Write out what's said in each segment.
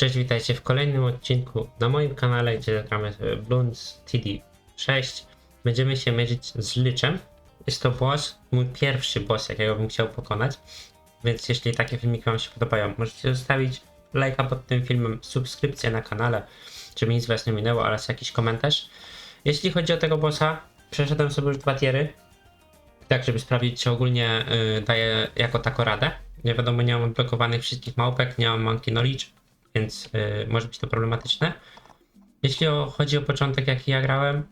Cześć, witajcie w kolejnym odcinku na moim kanale, gdzie gramy sobie Bloons TD6. Będziemy się mierzyć z Lyczem. Jest to boss, mój pierwszy boss, jakiego bym chciał pokonać. Więc jeśli takie filmiki Wam się podobają, możecie zostawić lajka pod tym filmem, subskrypcję na kanale, żeby nic Was nie minęło, oraz jakiś komentarz. Jeśli chodzi o tego bossa, przeszedłem sobie już dwa tiery, tak żeby sprawdzić, czy ogólnie y, daje jako tako radę. Nie wiadomo, nie mam odblokowanych wszystkich małpek, nie mam Monkey Knowledge, więc y, może być to problematyczne. Jeśli o, chodzi o początek, jaki ja grałem,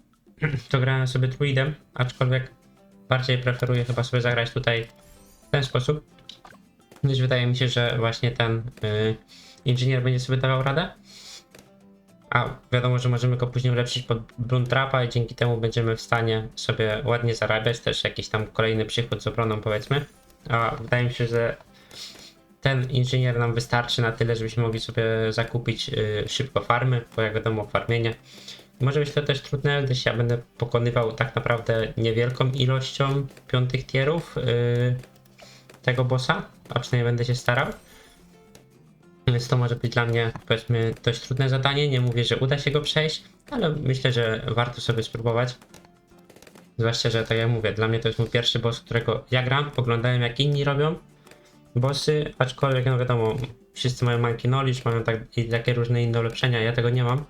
to grałem sobie druidem, aczkolwiek bardziej preferuję chyba sobie zagrać tutaj w ten sposób. Gdyż wydaje mi się, że właśnie ten y, inżynier będzie sobie dawał radę. A wiadomo, że możemy go później ulepszyć pod Bluntrapa i dzięki temu będziemy w stanie sobie ładnie zarabiać, też jakiś tam kolejny przychód z obroną powiedzmy. A wydaje mi się, że ten inżynier nam wystarczy na tyle, żebyśmy mogli sobie zakupić y, szybko farmy, bo jak wiadomo farmienie. Może być to też trudne, gdyż ja będę pokonywał tak naprawdę niewielką ilością piątych tierów y, tego bossa, a przynajmniej będę się starał. Więc to może być dla mnie powiedzmy dość trudne zadanie. Nie mówię, że uda się go przejść, ale myślę, że warto sobie spróbować. Zwłaszcza, że tak jak mówię, dla mnie to jest mój pierwszy boss, którego ja gram, oglądałem jak inni robią bossy, aczkolwiek no wiadomo, wszyscy mają monkey knowledge, mają tak, takie różne inne ulepszenia, ja tego nie mam.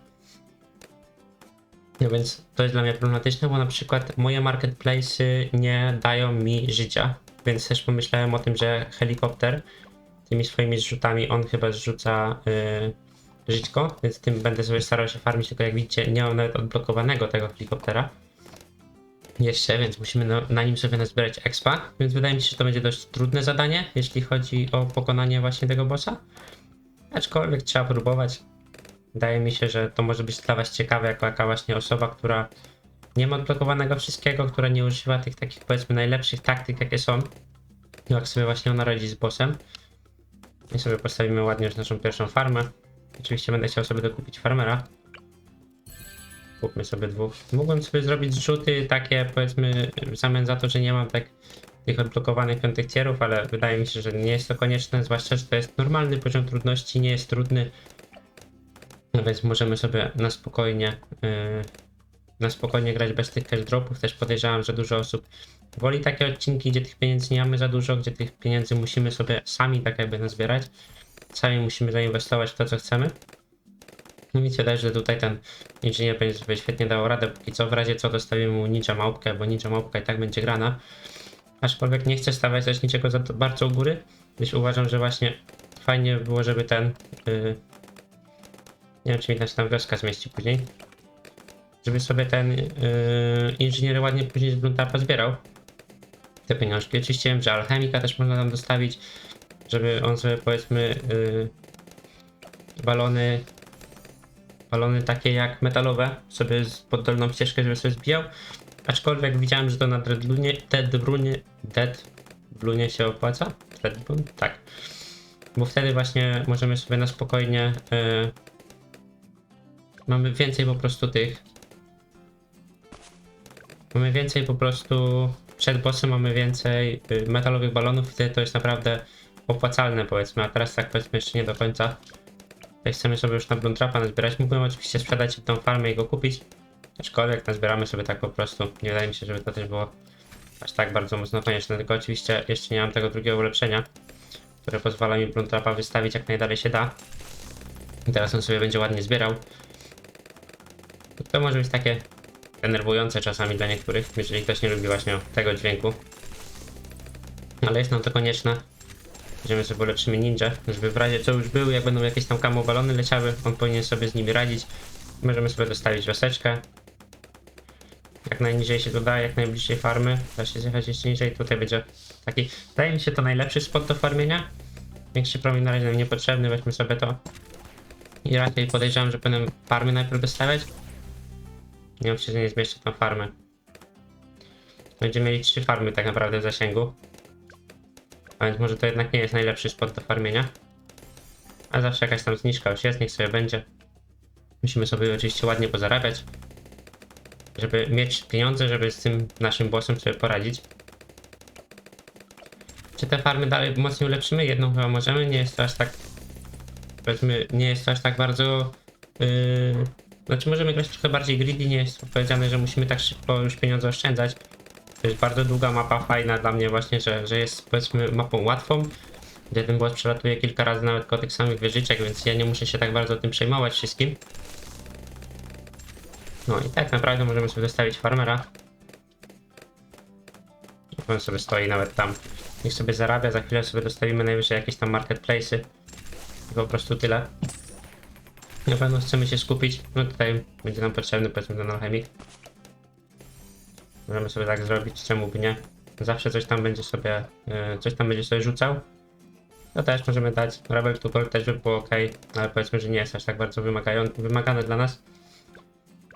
No więc to jest dla mnie problematyczne, bo na przykład moje marketplace'y nie dają mi życia, więc też pomyślałem o tym, że helikopter tymi swoimi zrzutami, on chyba zrzuca yy, żyćko, więc tym będę sobie starał się farmić, tylko jak widzicie nie mam nawet odblokowanego tego helikoptera jeszcze, więc musimy na, na nim sobie nazbierać expa, więc wydaje mi się, że to będzie dość trudne zadanie, jeśli chodzi o pokonanie właśnie tego bossa. Aczkolwiek trzeba próbować. Wydaje mi się, że to może być dla was ciekawe, jako jaka właśnie osoba, która nie ma odblokowanego wszystkiego, która nie używa tych takich powiedzmy najlepszych taktyk, jakie są. Jak sobie właśnie ona radzi z bossem. I sobie postawimy ładnie już naszą pierwszą farmę. Oczywiście będę chciał sobie dokupić farmera. Kupmy sobie dwóch. Mógłbym sobie zrobić zrzuty takie, powiedzmy, w zamian za to, że nie mam tak tych odblokowanych piątych ale wydaje mi się, że nie jest to konieczne, zwłaszcza, że to jest normalny poziom trudności, nie jest trudny. No więc możemy sobie na spokojnie, yy, na spokojnie grać bez tych cash dropów. Też podejrzewam, że dużo osób woli takie odcinki, gdzie tych pieniędzy nie mamy za dużo, gdzie tych pieniędzy musimy sobie sami tak jakby nazbierać. Sami musimy zainwestować w to, co chcemy. No mi się że tutaj ten inżynier będzie sobie świetnie dał radę, póki co w razie co dostawimy mu ninja małpkę, bo ninja małpka i tak będzie grana. Aczkolwiek nie chcę stawiać też niczego za bardzo u góry, gdyż uważam, że właśnie fajnie by było, żeby ten... Yy, nie wiem, czy mi się tam wioska zmieści później. Żeby sobie ten yy, inżynier ładnie później z Bluntapa zbierał te pieniążki. Oczywiście wiem, że alchemika też można tam dostawić, żeby on sobie powiedzmy yy, balony balony takie jak metalowe sobie z poddolną ścieżkę, żeby sobie zbijał. Aczkolwiek widziałem, że to na Deadblunie, Deadblunie, Deadblunie się opłaca. Deadblun? Tak. Bo wtedy właśnie możemy sobie na spokojnie yy, mamy więcej po prostu tych mamy więcej po prostu przed bossem mamy więcej yy, metalowych balonów wtedy to jest naprawdę opłacalne powiedzmy, a teraz tak powiedzmy jeszcze nie do końca. Chcemy sobie już na Bluntrapa nazbierać. Mógłbym oczywiście sprzedać tą farmę i go kupić. Aczkolwiek nazbieramy sobie tak po prostu. Nie wydaje mi się, żeby to też było aż tak bardzo mocno konieczne. Tylko oczywiście jeszcze nie mam tego drugiego ulepszenia, które pozwala mi Bluntrapa wystawić jak najdalej się da. I teraz on sobie będzie ładnie zbierał. To może być takie denerwujące czasami dla niektórych, jeżeli ktoś nie lubi właśnie tego dźwięku. Ale jest nam to konieczne. Będziemy sobie ulepszymy ninja, żeby w razie co już był, jak będą jakieś tam kamo balony leciały, on powinien sobie z nimi radzić. Możemy sobie dostawić wioseczkę. Jak najniżej się dodaje, jak najbliżej farmy. Da się zjechać jeszcze niżej, tutaj będzie taki... Wydaje mi się to najlepszy spot do farmienia. Większy promień na razie nam niepotrzebny, weźmy sobie to. I raczej podejrzewam, że powinienem farmy najpierw dostawiać. Nie wiem, czy nie zmieszczę tą farmę. Będziemy mieli trzy farmy tak naprawdę w zasięgu. A więc może to jednak nie jest najlepszy spot do farmienia. A zawsze jakaś tam zniżka już jest, niech sobie będzie. Musimy sobie oczywiście ładnie pozarabiać. Żeby mieć pieniądze, żeby z tym naszym bossem sobie poradzić. Czy te farmy dalej mocniej ulepszymy? Jedną chyba możemy, nie jest to aż tak powiedzmy nie jest to aż tak bardzo... Yy, znaczy możemy grać trochę bardziej greedy, nie jest powiedziane, że musimy tak szybko już pieniądze oszczędzać. To jest bardzo długa mapa, fajna dla mnie właśnie, że, że jest powiedzmy mapą łatwą, gdzie ten boss przelatuje kilka razy nawet koło tych samych wieżyczek, więc ja nie muszę się tak bardzo tym przejmować wszystkim. No i tak naprawdę możemy sobie dostawić farmera. On sobie stoi nawet tam. Niech sobie zarabia, za chwilę sobie dostawimy najwyżej jakieś tam marketplace'y. I po prostu tyle. Na pewno chcemy się skupić. No tutaj będzie nam potrzebny powiedzmy ten alchemik. Możemy sobie tak zrobić, czemu by nie. Zawsze coś tam będzie sobie, yy, coś tam będzie sobie rzucał. To też możemy dać. Rebel to Gold też by było ok, ale powiedzmy, że nie jest aż tak bardzo wymagane dla nas.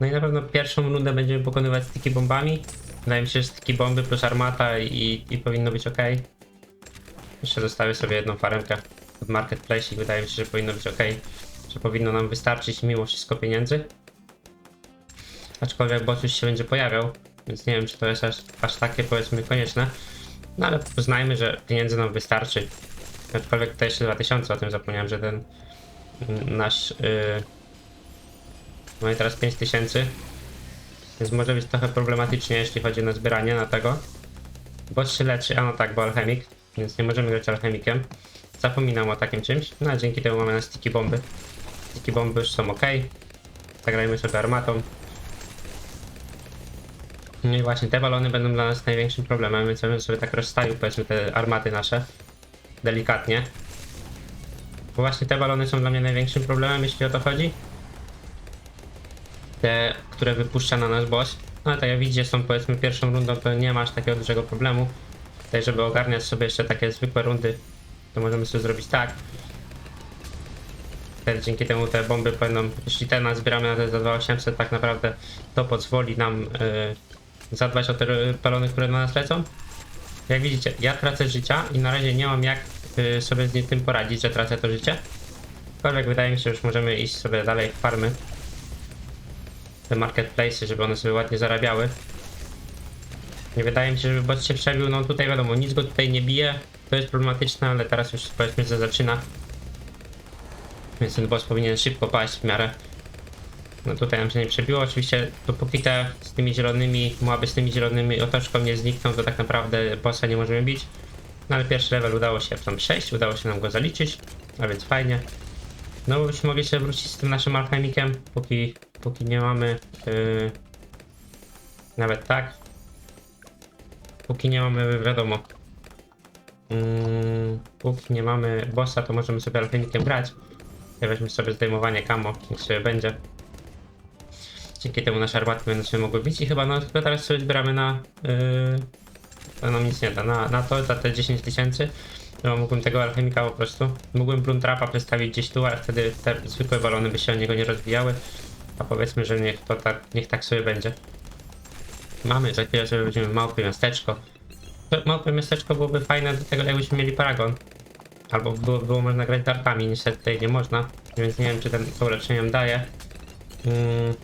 No i na pewno pierwszą rundę będziemy pokonywać sticky bombami. Wydaje mi się, że sticky bomby plus armata i, i powinno być ok. Jeszcze zostawię sobie jedną faremkę od marketplace i wydaje mi się, że powinno być ok. Że powinno nam wystarczyć mimo wszystko pieniędzy. Aczkolwiek boss już się będzie pojawiał, więc nie wiem, czy to jest aż, aż takie powiedzmy konieczne. No ale uznajmy, że pieniędzy nam wystarczy. Aczkolwiek tutaj jeszcze 2000, o tym zapomniałem, że ten nasz... Yy... Mamy teraz 5000. Więc może być trochę problematycznie, jeśli chodzi o zbieranie na tego. Boss się leczy, a no tak, bo alchemik, więc nie możemy grać alchemikiem. Zapominam o takim czymś, no a dzięki temu mamy na sticky bomby. Sticky bomby już są ok. Zagrajmy sobie armatą. No i właśnie te balony będą dla nas największym problemem, więc ja bym sobie tak rozstawił powiedzmy te armaty nasze. Delikatnie. Bo właśnie te balony są dla mnie największym problemem, jeśli o to chodzi. Te, które wypuszcza na nasz boss. No ale tak jak widzicie, są powiedzmy pierwszą rundą, to nie masz takiego dużego problemu. Tutaj, żeby ogarniać sobie jeszcze takie zwykłe rundy, to możemy sobie zrobić tak. Wtedy dzięki temu te bomby będą, jeśli te nazbieramy na te za 2800, tak naprawdę to pozwoli nam yy, zadbać o te balony, które na nas lecą. Jak widzicie, ja tracę życia i na razie nie mam jak y, sobie z tym poradzić, że tracę to życie. Aczkolwiek wydaje mi się, że już możemy iść sobie dalej w farmy. Te marketplace, żeby one sobie ładnie zarabiały. Nie wydaje mi się, żeby bot się przebił, no tutaj wiadomo, nic go tutaj nie bije. To jest problematyczne, ale teraz już powiedzmy, że zaczyna. Więc ten boss powinien szybko paść w miarę. No tutaj nam się nie przebiło. Oczywiście dopóki te z tymi zielonymi, mułaby z tymi zielonymi otoczką nie znikną, to tak naprawdę bossa nie możemy bić. No ale pierwszy level udało się tam przejść, udało się nam go zaliczyć, a więc fajnie. No byśmy mogli się wrócić z tym naszym alchemikiem, póki, póki nie mamy yy, nawet tak. Póki nie mamy, wiadomo. Yy, póki nie mamy bossa, to możemy sobie alchemikiem grać. Ja weźmy sobie zdejmowanie camo, niech sobie będzie. Dzięki temu nasze armaty będą się mogły bić i chyba, no, chyba teraz sobie zbieramy na... Yy, to nam nic nie da, na, na to, za te 10 tysięcy. No, mógłbym tego alchemika po prostu... Mógłbym Bruntrapa przedstawić gdzieś tu, ale wtedy te zwykłe balony by się o niego nie rozwijały. A powiedzmy, że niech to tak, niech tak sobie będzie. Mamy, za chwilę sobie będziemy małpy miasteczko. Małpy miasteczko byłoby fajne do tego, jakbyśmy mieli paragon. Albo było, było można grać dartami, niestety tutaj nie można, więc nie wiem czy ten to ulepszeniem daje. Mm,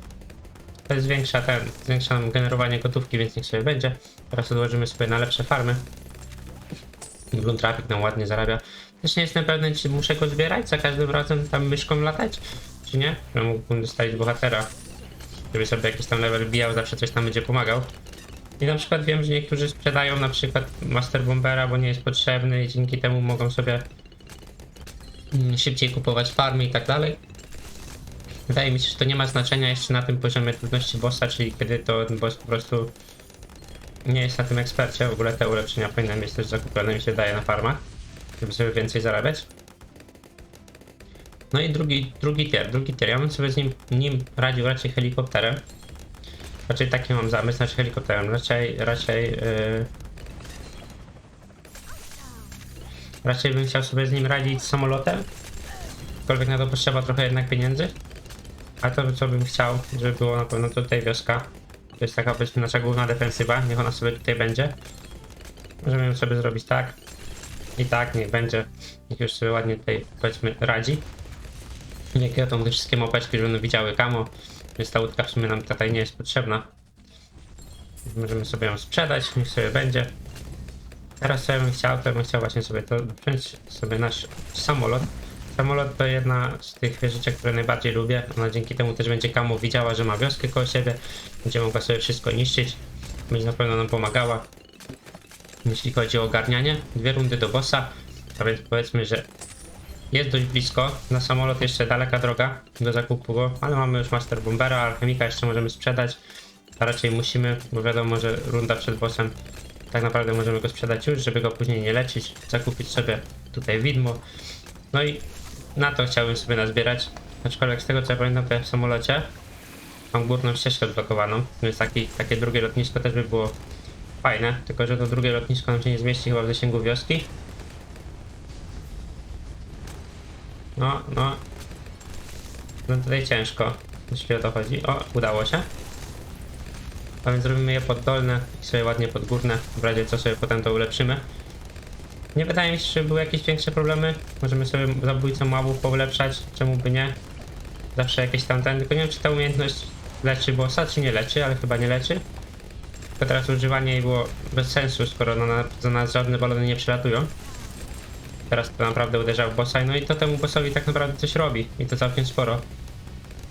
zwiększa ten, zwiększa nam generowanie gotówki, więc niech sobie będzie. Teraz odłożymy sobie na lepsze farmy. Bloom Traffic nam ładnie zarabia. Też nie jestem pewny, czy muszę go zbierać za każdym razem tam myszką latać, czy nie? Że mógłbym dostać bohatera, żeby sobie jakiś tam level bijał, zawsze coś tam będzie pomagał. I na przykład wiem, że niektórzy sprzedają na przykład Master Bombera, bo nie jest potrzebny i dzięki temu mogą sobie mm, szybciej kupować farmy i tak dalej. Wydaje mi się, że to nie ma znaczenia jeszcze na tym poziomie trudności bossa, czyli kiedy to ten boss po prostu nie jest na tym ekspercie. W ogóle te ulepszenia powinny mieć też zakupione, mi się wydaje, na farmach, żeby więcej zarabiać. No i drugi, drugi tier, drugi tier. Ja bym sobie z nim, nim radził raczej helikopterem. Raczej taki mam zamysł, znaczy helikopterem. Raczej, raczej, yy... raczej bym chciał sobie z nim radzić samolotem. Aczkolwiek na to potrzeba trochę jednak pieniędzy. A to co bym chciał, żeby było na pewno tutaj wioska. To jest taka powiedzmy nasza główna defensywa, niech ona sobie tutaj będzie. Możemy ją sobie zrobić tak. I tak, niech będzie. Niech już sobie ładnie tutaj powiedzmy radzi. Niech to te wszystkie mopeczki, żeby one widziały kamo. Więc ta łódka w sumie nam tutaj nie jest potrzebna. Możemy sobie ją sprzedać, niech sobie będzie. Teraz co ja bym chciał, to bym chciał właśnie sobie to wziąć sobie nasz samolot. Samolot to jedna z tych rzeczy, które najbardziej lubię. Ona dzięki temu też będzie Kamu widziała, że ma wioskę koło siebie. Będzie mogła sobie wszystko niszczyć. Będzie na pewno nam pomagała. Jeśli chodzi o ogarnianie, dwie rundy do bossa. A więc powiedzmy, że jest dość blisko. Na samolot jeszcze daleka droga do zakupu go, ale mamy już Master Bombera, Alchemika jeszcze możemy sprzedać. A raczej musimy, bo wiadomo, że runda przed bossem tak naprawdę możemy go sprzedać już, żeby go później nie leczyć. Zakupić sobie tutaj widmo. No i na to chciałbym sobie nazbierać. Aczkolwiek z tego co ja pamiętam, to ja w samolocie mam górną ścieżkę odblokowaną, więc taki, takie drugie lotnisko też by było fajne, tylko że to drugie lotnisko nam się nie zmieści chyba w zasięgu wioski. No, no. No tutaj ciężko, jeśli o to chodzi. O, udało się. A więc zrobimy je poddolne i sobie ładnie podgórne. W razie co sobie potem to ulepszymy. Nie wydaje mi się, że były jakieś większe problemy. Możemy sobie zabójcą mobów poulepszać, czemu by nie. Zawsze jakieś tamten, tylko nie wiem czy ta umiejętność leczy bossa, czy nie leczy, ale chyba nie leczy. Tylko teraz używanie jej było bez sensu, skoro na, nas żadne balony nie przylatują. Teraz to naprawdę uderza w bossa, no i to temu bossowi tak naprawdę coś robi. I to całkiem sporo.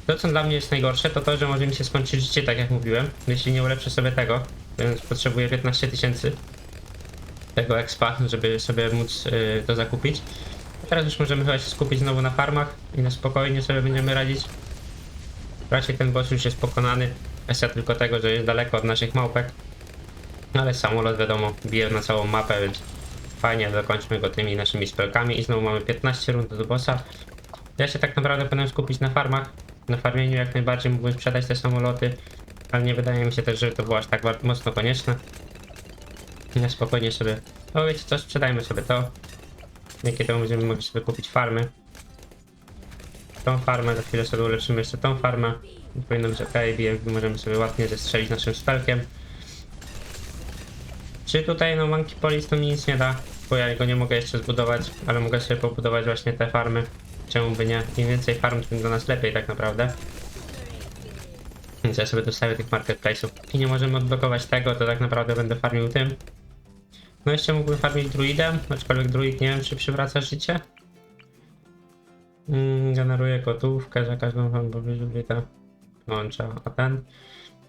To co dla mnie jest najgorsze, to to, że może mi się skończyć życie, tak jak mówiłem. Jeśli nie ulepszę sobie tego, więc potrzebuję 15 tysięcy tego expa, żeby sobie móc y, to zakupić. Teraz już możemy chyba się skupić znowu na farmach i na spokojnie sobie będziemy radzić. Raczej ten boss już jest pokonany. Kwestia tylko tego, że jest daleko od naszych małpek. No ale samolot wiadomo bije na całą mapę, więc fajnie dokończmy go tymi naszymi spelkami i znowu mamy 15 rund do bossa. Ja się tak naprawdę powinienem skupić na farmach. Na farmieniu jak najbardziej mógłbym sprzedać te samoloty, ale nie wydaje mi się też, że to było aż tak mocno konieczne. Na spokojnie sobie. O wiecie co, sprzedajmy sobie to. Dzięki temu będziemy mogli sobie kupić farmy. Tą farmę, za chwilę sobie ulepszymy jeszcze tą farmę. I Powinno być ok, BMP możemy sobie ładnie zestrzelić naszym spelkiem. Czy tutaj no Monkey Police to mi nic nie da, bo ja go nie mogę jeszcze zbudować, ale mogę sobie pobudować właśnie te farmy. Czemu by nie? Im więcej farm, tym dla nas lepiej tak naprawdę. Więc ja sobie dostawię tych marketplace'ów. I nie możemy odblokować tego, to tak naprawdę będę farmił tym. No jeszcze mógłbym farmić druidem, aczkolwiek druid nie wiem czy przywraca życie. Mm, generuje gotówkę za każdą wam pobliżu to włącza, a ten...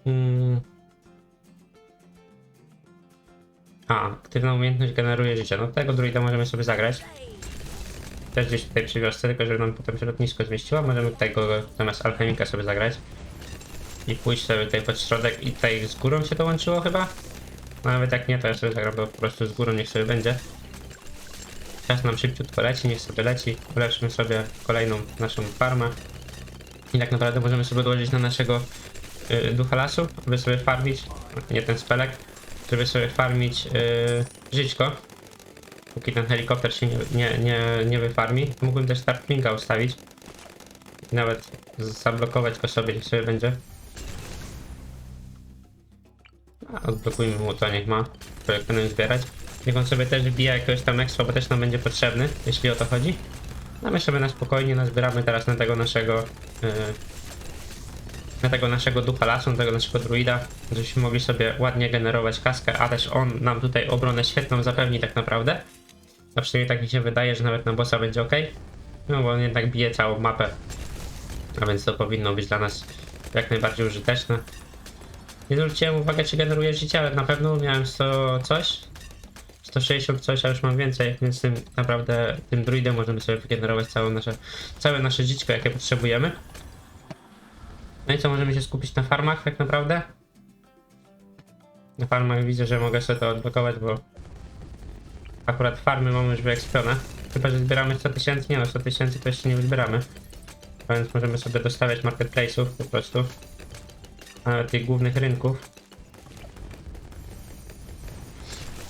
Mm, a, aktywna umiejętność generuje życie. No tego druida możemy sobie zagrać. Też gdzieś tutaj przy wiosce, tylko żeby nam potem się lotnisko zmieściło. Możemy tutaj go zamiast alchemika sobie zagrać. I pójść sobie tutaj pod środek i tutaj z górą się to łączyło chyba? No nawet jak nie, to ja sobie zagram po prostu z górą, niech sobie będzie. Czas nam szybciutko leci, niech sobie leci. Ulepszymy sobie kolejną naszą farmę. I tak naprawdę możemy sobie odłożyć na naszego y, ducha lasu, aby sobie farmić, nie ten spelek, żeby sobie farmić y, żyćko. Póki ten helikopter się nie, nie, nie, nie wyfarmi. Mógłbym też startlinga ustawić. Nawet zablokować go sobie, niech sobie będzie. Odblokujmy mu to, niech ma. Projekt będę zbierać. Niech on sobie też wbija jakiegoś tam expo, bo też nam będzie potrzebny, jeśli o to chodzi. No my sobie na spokojnie nazbieramy teraz na tego naszego... Yy, na tego naszego ducha lasu, na tego naszego druida, żebyśmy mogli sobie ładnie generować kaskę, a też on nam tutaj obronę świetną zapewni tak naprawdę. A przynajmniej tak mi się wydaje, że nawet na bossa będzie ok. No bo on jednak bije całą mapę. A więc to powinno być dla nas jak najbardziej użyteczne. Nie zwróciłem uwagi, czy generuje życie, ale na pewno miałem 100 coś. 160 coś, a już mam więcej, więc tym naprawdę tym druidem możemy sobie wygenerować całe nasze, całe nasze żyćko, jakie potrzebujemy. No i co, możemy się skupić na farmach tak naprawdę? Na farmach widzę, że mogę sobie to odblokować, bo akurat farmy mamy już wyekspione. Chyba, że zbieramy 100 tysięcy, nie no 100 tysięcy to jeszcze nie zbieramy. Więc możemy sobie dostawiać marketplace'ów po prostu. Nawet tych głównych rynków.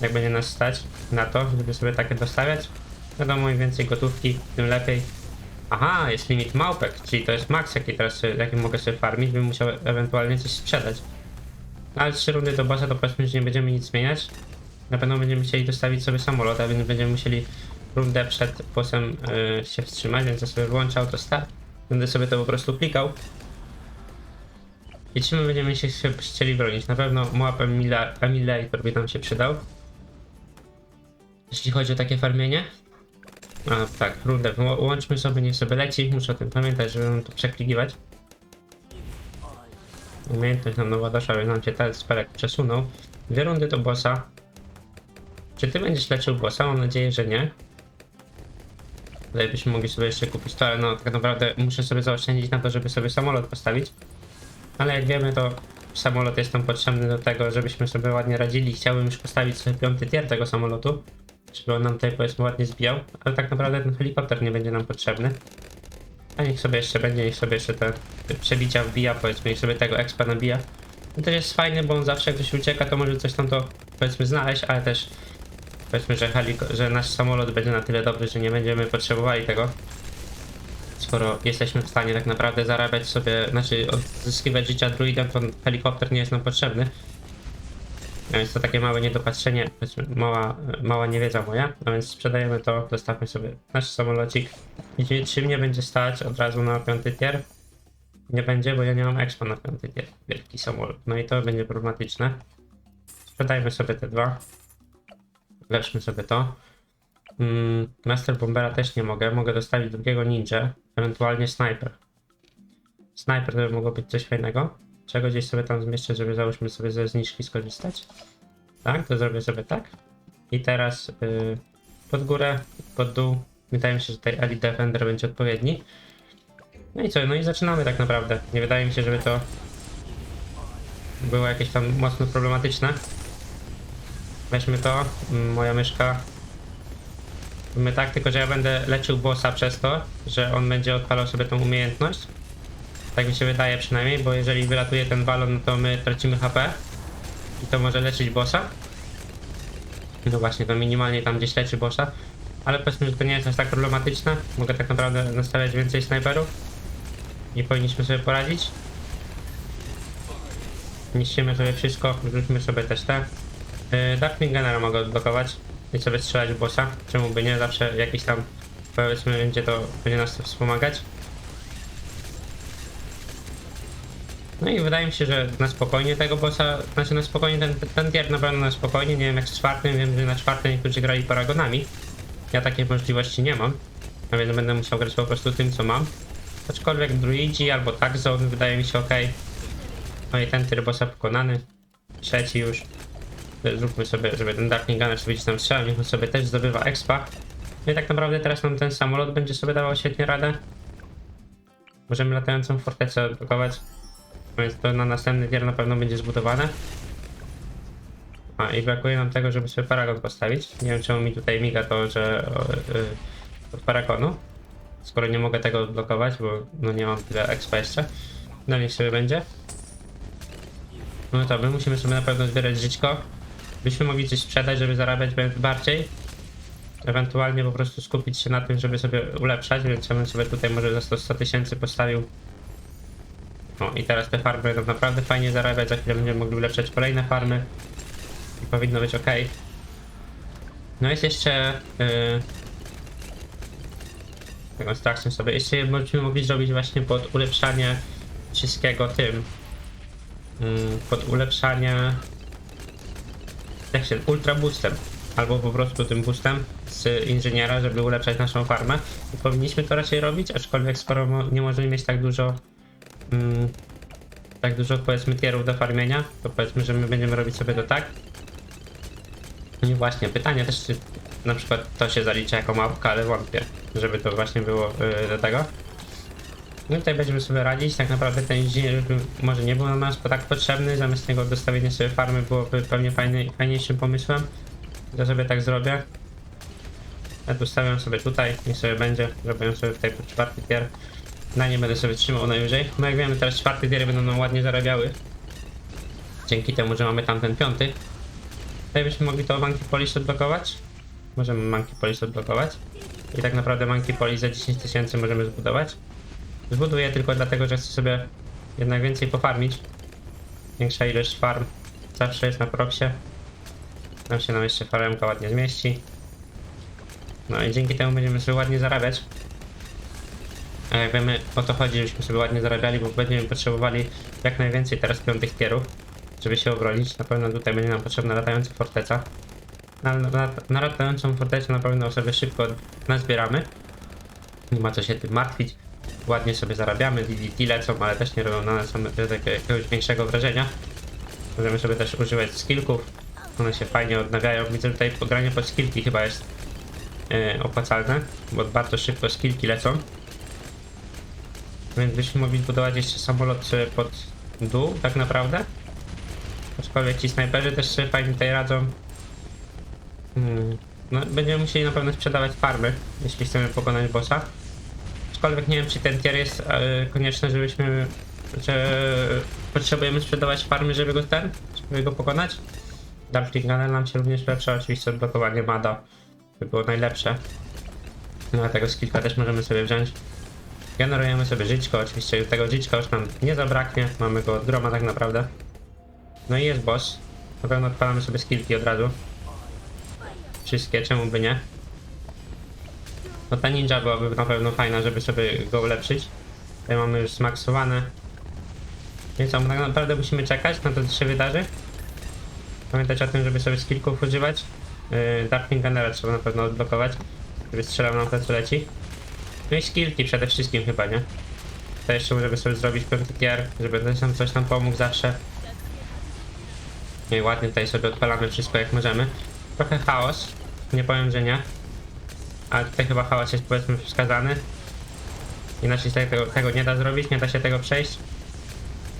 Jak będzie nas stać na to, żeby sobie takie dostawiać. Wiadomo, im więcej gotówki, tym lepiej. Aha, jest limit małpek, czyli to jest max, jaki teraz jaki mogę sobie farmić, bym musiał ewentualnie coś sprzedać. No, ale trzy rundy do bossa to powiedzmy, że nie będziemy nic zmieniać. Na pewno będziemy chcieli dostawić sobie samolot, a więc będziemy musieli rundę przed bossem yy, się wstrzymać, więc ja sobie włączę autostart. Będę sobie to po prostu klikał. I my będziemy się chcieli bronić? Na pewno Moab Emulator by nam się przydał. Jeśli chodzi o takie farmienie. A tak, rundę łączmy sobie, niech sobie leci. Muszę o tym pamiętać, żeby nam to przeklikiwać. Umiejętność nam nowa doszła, więc nam się ten spelek przesunął. Dwie rundy do bossa. Czy ty będziesz leczył bossa? Mam nadzieję, że nie. Tutaj byśmy mogli sobie jeszcze kupić to, ale no tak naprawdę muszę sobie zaoszczędzić na to, żeby sobie samolot postawić. Ale jak wiemy, to samolot jest nam potrzebny do tego, żebyśmy sobie ładnie radzili. Chciałbym już postawić sobie piąty tier tego samolotu, żeby on nam tutaj powiedzmy ładnie zbijał, ale tak naprawdę ten helikopter nie będzie nam potrzebny. A niech sobie jeszcze będzie, niech sobie jeszcze te przebicia wbija, powiedzmy, niech sobie tego expa nabija. To też jest fajne, bo on zawsze jak ktoś ucieka, to może coś tam to powiedzmy znaleźć, ale też powiedzmy, że, że nasz samolot będzie na tyle dobry, że nie będziemy potrzebowali tego. Skoro jesteśmy w stanie tak naprawdę zarabiać sobie, znaczy odzyskiwać życia druidem, to helikopter nie jest nam potrzebny. A więc to takie małe niedopatrzenie, mała, mała niewiedza moja. A więc sprzedajemy to, dostawmy sobie nasz samolocik. I czy mnie będzie stać od razu na piąty tier? Nie będzie, bo ja nie mam expa na piąty tier. Wielki samolot. No i to będzie problematyczne. Sprzedajmy sobie te dwa. Leczmy sobie to. Mm, Master Bombera też nie mogę. Mogę dostawić drugiego ninja, ewentualnie sniper. Sniper to by mogło być coś fajnego. Czego gdzieś sobie tam zmieszczę, żeby załóżmy sobie ze zniżki skorzystać. Tak, to zrobię sobie tak. I teraz yy, pod górę, pod dół. Wydaje mi się, że tutaj Elite Defender będzie odpowiedni. No i co, no i zaczynamy tak naprawdę. Nie wydaje mi się, żeby to było jakieś tam mocno problematyczne. Weźmy to, mm, moja myszka. My tak, tylko że ja będę leczył bossa przez to, że on będzie odpalał sobie tą umiejętność. Tak mi się wydaje przynajmniej, bo jeżeli wylatuje ten balon, no to my tracimy HP. I to może leczyć bossa. No właśnie, to minimalnie tam gdzieś leczy bossa. Ale powiedzmy, że to nie jest aż tak problematyczne. Mogę tak naprawdę nastawiać więcej snajperów. I powinniśmy sobie poradzić. Niszczymy sobie wszystko, wrzućmy sobie też te. Yy, Darkling Gunnera mogę odblokować i sobie strzelać w bossa. Czemu by nie? Zawsze jakiś tam powiedzmy będzie to będzie nas to wspomagać. No i wydaje mi się, że na spokojnie tego bossa, znaczy na spokojnie ten, ten tier na pewno na spokojnie, nie wiem jak z czwartym, wiem, że na czwartym niektórzy grali paragonami. Ja takiej możliwości nie mam, a więc będę musiał grać po prostu tym co mam. Aczkolwiek druidzi albo tak wydaje mi się ok. No i ten tier bossa pokonany. Trzeci już. Zróbmy sobie, żeby ten Darkling Gunner sobie gdzieś tam strzelał, niech on sobie też zdobywa expa. No i tak naprawdę teraz nam ten samolot będzie sobie dawał świetnie radę. Możemy latającą fortecę odblokować. Więc to na następny tier na pewno będzie zbudowane. A i brakuje nam tego, żeby sobie paragon postawić. Nie wiem czemu mi tutaj miga to, że o, y, od paragonu. Skoro nie mogę tego odblokować, bo no nie mam tyle expa jeszcze. No niech sobie będzie. No to my musimy sobie na pewno zbierać żyćko. Byśmy mogli coś sprzedać, żeby zarabiać bardziej. Ewentualnie po prostu skupić się na tym, żeby sobie ulepszać, więc ja bym sobie tutaj może za 100 100 tysięcy postawił no i teraz te farmy będą naprawdę fajnie zarabiać, za chwilę będziemy mogli ulepszać kolejne farmy i powinno być ok. No jest jeszcze... Yy... Taką strasznie sobie. Jeszcze będziemy mogli zrobić właśnie pod ulepszanie wszystkiego tym. Yy, pod ulepszanie... Jak się... Ultra boostem. Albo po prostu tym boostem z inżyniera, żeby ulepszać naszą farmę. I powinniśmy to raczej robić, aczkolwiek skoro nie możemy mieć tak dużo mm, tak dużo powiedzmy tierów do farmienia, to powiedzmy, że my będziemy robić sobie to tak. I właśnie, pytanie też, czy na przykład to się zalicza jako mapka, ale wątpię, żeby to właśnie było yy, do tego. No tutaj będziemy sobie radzić, tak naprawdę ten inżynier może nie był nam nas tak potrzebny, zamiast niego dostawienie sobie farmy byłoby pewnie fajny, fajniejszym pomysłem. Ja sobie tak zrobię. Ja tu stawiam sobie tutaj, niech sobie będzie, zrobię sobie tutaj czwarty tier. Na nie będę sobie trzymał najwyżej. No jak wiemy, teraz czwarty tiery będą nam ładnie zarabiały. Dzięki temu, że mamy tam ten piąty. Tutaj byśmy mogli to Monkey Polish odblokować. Możemy Monkey Polish odblokować. I tak naprawdę Monkey Polish za 10 tysięcy możemy zbudować. Zbuduję tylko dlatego, że chcę sobie jednak więcej pofarmić. Większa ilość farm zawsze jest na proksie. Tam się nam jeszcze faremka ładnie zmieści. No i dzięki temu będziemy sobie ładnie zarabiać. A jak wiemy, o to chodzi, żebyśmy sobie ładnie zarabiali, bo będziemy potrzebowali jak najwięcej teraz piątych tierów, żeby się obronić. Na pewno tutaj będzie nam potrzebna latająca forteca. na, na, na latającą fortecę na pewno sobie szybko nazbieramy. Nie ma co się tym martwić. Ładnie sobie zarabiamy, DDT lecą, ale też nie robią na nas jakiegoś większego wrażenia. Możemy sobie też używać skillków. One się fajnie odnawiają. Widzę tutaj pogranie pod skillki chyba jest e, opłacalne, bo bardzo szybko skillki lecą. Więc byśmy mogli budować jeszcze samolot sobie pod dół, tak naprawdę. Aczkolwiek ci snajperzy też sobie fajnie tutaj radzą. Hmm. No, będziemy musieli na pewno sprzedawać farmy, jeśli chcemy pokonać bossa. Aczkolwiek nie wiem, czy ten tier jest e, konieczny, żebyśmy. że potrzebujemy sprzedawać farmy, żeby go ten, żeby go pokonać. Darkling Gunner nam się również lepsza, oczywiście odblokowanie Mada by było najlepsze. No a tego skillka też możemy sobie wziąć. Generujemy sobie żyćko, oczywiście tego żyćka już nam nie zabraknie, mamy go od groma tak naprawdę. No i jest boss. Na pewno odpalamy sobie skillki od razu. Wszystkie, czemu by nie? No ta ninja byłaby na pewno fajna, żeby sobie go ulepszyć. Tutaj mamy już zmaksowane. Więc co, tak naprawdę musimy czekać na to, co się wydarzy. Pamiętać o tym, żeby sobie skillków używać. Yy, Darkling Gunnera trzeba na pewno odblokować, żeby strzelał nam to, co leci. No i skillki przede wszystkim chyba, nie? To jeszcze możemy sobie zrobić piąty tier, żeby ktoś nam coś nam pomógł zawsze. No i ładnie tutaj sobie odpalamy wszystko jak możemy. Trochę chaos, nie powiem, że nie. Ale tutaj chyba chaos jest powiedzmy wskazany. Inaczej tego, tego nie da zrobić, nie da się tego przejść.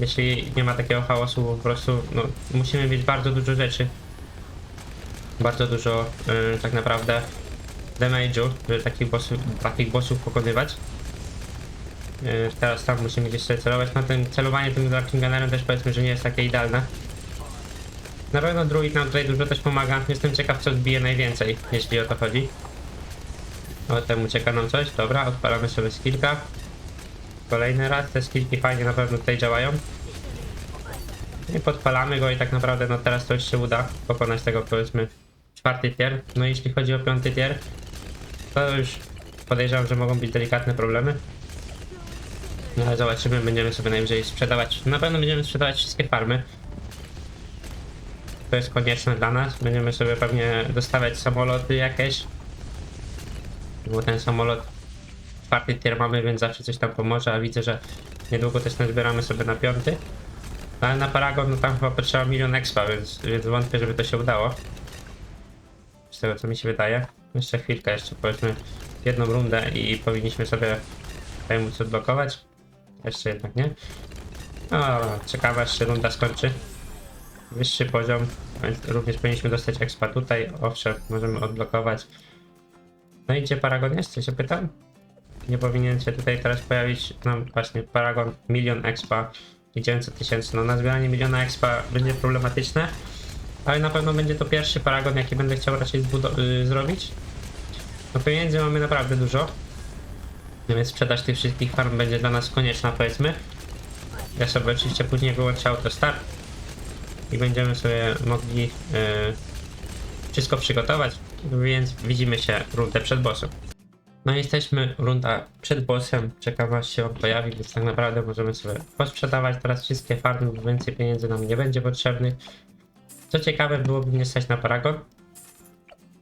Jeśli nie ma takiego chaosu, po prostu no, musimy mieć bardzo dużo rzeczy. Bardzo dużo yy, tak naprawdę damage'u, żeby takich bossów, takich bossów pokonywać. Yy, teraz tam musimy gdzieś sobie celować. No tym celowanie tym Darking Gunnerem też powiedzmy, że nie jest takie idealne. Na pewno druid nam tutaj dużo też pomaga. Jestem ciekaw co zbije najwięcej, jeśli o to chodzi. O, temu ucieka nam coś. Dobra, odpalamy sobie skillka. Kolejny raz. Te skillki fajnie na pewno tutaj działają. I podpalamy go i tak naprawdę no teraz to już się uda pokonać tego powiedzmy czwarty tier. No i jeśli chodzi o piąty tier, to już podejrzewam, że mogą być delikatne problemy. No ale zobaczymy, będziemy sobie najwyżej sprzedawać. Na pewno będziemy sprzedawać wszystkie farmy. To jest konieczne dla nas. Będziemy sobie pewnie dostawiać samoloty jakieś. Bo ten samolot czwarty tier mamy, więc zawsze coś tam pomoże, a widzę, że niedługo też nazbieramy sobie na piąty. No, Ale na Paragon no tam chyba potrzeba milion expa, więc, więc wątpię, żeby to się udało. Z tego co mi się wydaje. Jeszcze chwilkę, jeszcze powiedzmy jedną rundę i powinniśmy sobie tutaj móc odblokować. Jeszcze jednak nie. No, czekamy aż się runda skończy. Wyższy poziom, więc również powinniśmy dostać expa tutaj. Owszem, możemy odblokować. No i gdzie Paragon jest? Co się pytam? Nie powinien się tutaj teraz pojawić nam właśnie Paragon milion expa i 900 tysięcy. No na zbieranie miliona expa będzie problematyczne, ale na pewno będzie to pierwszy Paragon, jaki będę chciał raczej zbudo- y, zrobić. No pieniędzy mamy naprawdę dużo, No więc sprzedaż tych wszystkich farm będzie dla nas konieczna powiedzmy. Ja sobie oczywiście później wyłączę autostart i będziemy sobie mogli y, wszystko przygotować, więc widzimy się rundę przed bossem. No jesteśmy runda przed bossem, czekam aż się on pojawi, więc tak naprawdę możemy sobie posprzedawać teraz wszystkie farmy, bo więcej pieniędzy nam nie będzie potrzebnych. Co ciekawe, byłoby mnie stać na Paragon.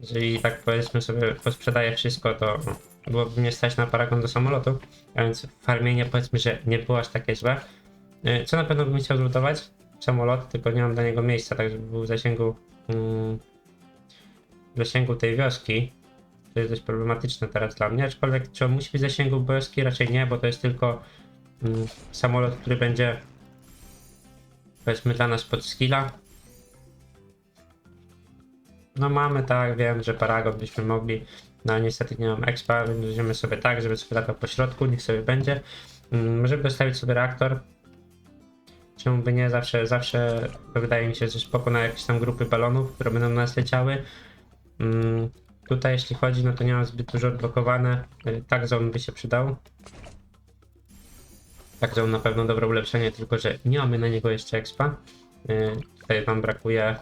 Jeżeli tak powiedzmy sobie posprzedaję wszystko, to no, byłoby mnie stać na Paragon do samolotu, a więc farmienie powiedzmy, że nie było aż takie złe. Yy, Co na pewno bym chciał zlutować? Samolot, tylko nie mam dla niego miejsca, tak żeby był w zasięgu, mm, zasięgu tej wioski. To jest dość problematyczne teraz dla mnie, aczkolwiek czy on musi być w zasięgu wioski? Raczej nie, bo to jest tylko mm, samolot, który będzie powiedzmy dla nas pod skilla. No mamy tak, wiem, że Paragon byśmy mogli, no niestety nie mam expa, więc weźmiemy sobie tak, żeby sobie latał po środku, niech sobie będzie. Mm, Możemy dostawić sobie reaktor. Czemu by nie? Zawsze, zawsze wydaje mi się, że spoko na jakieś tam grupy balonów, które będą na nas leciały. Mm, Tutaj jeśli chodzi, no to nie mam zbyt dużo odblokowane. Y, Tak zone by się przydał. Tak zone na pewno dobre ulepszenie, tylko że nie mamy na niego jeszcze expa. Y, Tutaj nam brakuje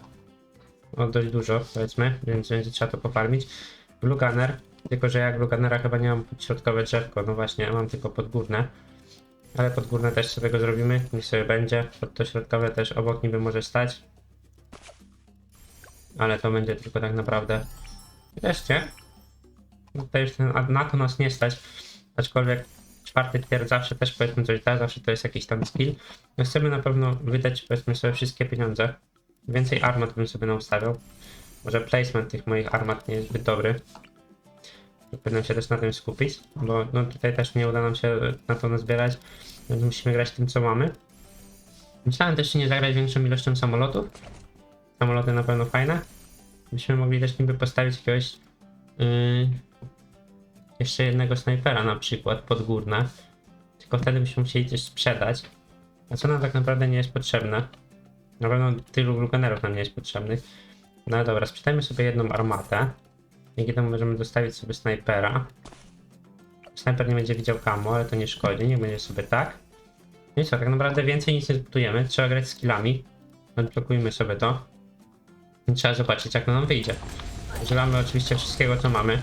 o dość dużo, powiedzmy, więc będzie trzeba to pofarmić. Blue Gunner, tylko że jak Blue Gunnera chyba nie mam podśrodkowe drzewko, no właśnie, mam tylko podgórne. Ale podgórne też sobie go zrobimy, niech sobie będzie. Pod to środkowe też obok niby może stać. Ale to będzie tylko tak naprawdę. Wreszcie. Tutaj już ten, na to nas nie stać. Aczkolwiek czwarty tier zawsze też powiedzmy coś da, zawsze to jest jakiś tam skill. No chcemy na pewno wydać powiedzmy sobie wszystkie pieniądze. Więcej armat bym sobie naustawiał. Może placement tych moich armat nie jest zbyt dobry. Powinienem się też na tym skupić, bo no tutaj też nie uda nam się na to nazbierać, więc musimy grać tym co mamy. Myślałem też czy nie zagrać większą ilością samolotów. Samoloty na pewno fajne. Byśmy mogli też niby postawić jakiegoś yy, jeszcze jednego snajpera na przykład podgórne. Tylko wtedy byśmy musieli coś sprzedać. A co nam tak naprawdę nie jest potrzebne? Na pewno tylu gluganerów nam nie jest potrzebnych. No dobra, sprzedajmy sobie jedną armatę. Dzięki temu możemy dostawić sobie snajpera. Snajper nie będzie widział kamo, ale to nie szkodzi, niech będzie sobie tak. No i co, tak naprawdę więcej nic nie zbudujemy, trzeba grać skillami. Odblokujmy sobie to. Trzeba zobaczyć jak nam wyjdzie. Używamy oczywiście wszystkiego co mamy.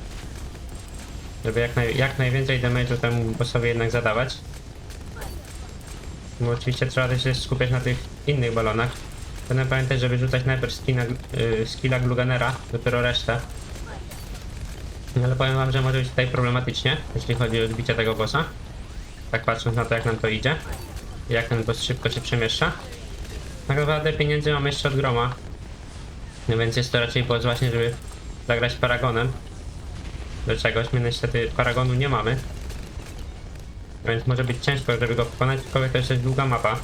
Żeby jak, naj, jak najwięcej damage'u temu bossowi jednak zadawać. Bo oczywiście trzeba też się skupiać na tych innych balonach. Będę pamiętać, żeby rzucać najpierw skina, yy, skilla Gluganera, dopiero resztę. No Ale powiem wam, że może być tutaj problematycznie, jeśli chodzi o odbicie tego bossa. Tak patrząc na to, jak nam to idzie. Jak ten boss szybko się przemieszcza. Tak naprawdę pieniędzy mamy jeszcze od groma. No więc jest to raczej powód właśnie, żeby zagrać Paragonem. Do czegoś, my niestety Paragonu nie mamy. Więc może być ciężko, żeby go pokonać, tylko to jest długa mapa.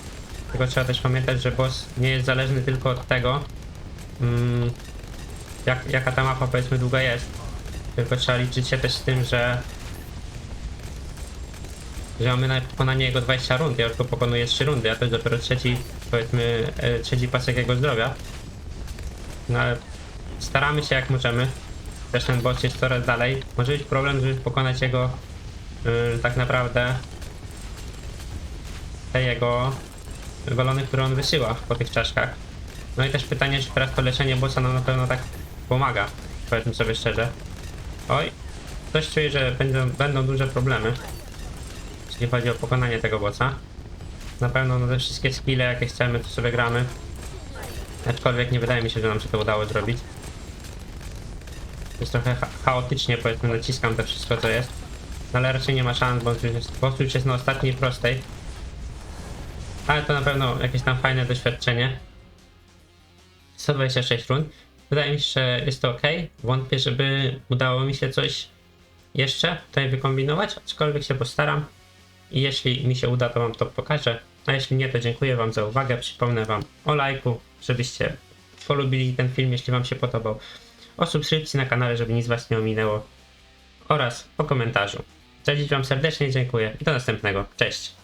Tylko trzeba też pamiętać, że boss nie jest zależny tylko od tego, mm, jak, jaka ta mapa powiedzmy długa jest. Tylko trzeba liczyć się też z tym, że że mamy na pokonanie jego 20 rund, ja już go pokonuję 3 rundy, a to jest dopiero trzeci, powiedzmy, e, trzeci pasek jego zdrowia. No ale staramy się jak możemy. Też ten boss jest coraz dalej. Może być problem, żeby pokonać jego y, tak naprawdę te jego balony, które on wysyła po tych czaszkach. No i też pytanie, czy teraz to leczenie bossa nam na pewno tak pomaga. Powiedzmy sobie szczerze. Oj, coś czuję, że będą, będą duże problemy. Jeśli chodzi o pokonanie tego bossa. Na pewno no, te wszystkie skille jakie chcemy, to sobie gramy. Aczkolwiek nie wydaje mi się, że nam się to udało zrobić. Jest trochę cha chaotycznie, powiedzmy, naciskam to wszystko co jest. No, ale raczej nie ma szans, bo już jest na ostatniej prostej. Ale to na pewno jakieś tam fajne doświadczenie. 126 rund. Wydaje mi się, że jest to ok. Wątpię, żeby udało mi się coś jeszcze tutaj wykombinować, aczkolwiek się postaram. I jeśli mi się uda, to wam to pokażę. A jeśli nie, to dziękuję wam za uwagę. Przypomnę wam o lajku, żebyście polubili ten film, jeśli wam się podobał. O subskrypcji na kanale, żeby nic was nie ominęło. Oraz o komentarzu. Za wam serdecznie dziękuję i do następnego. Cześć!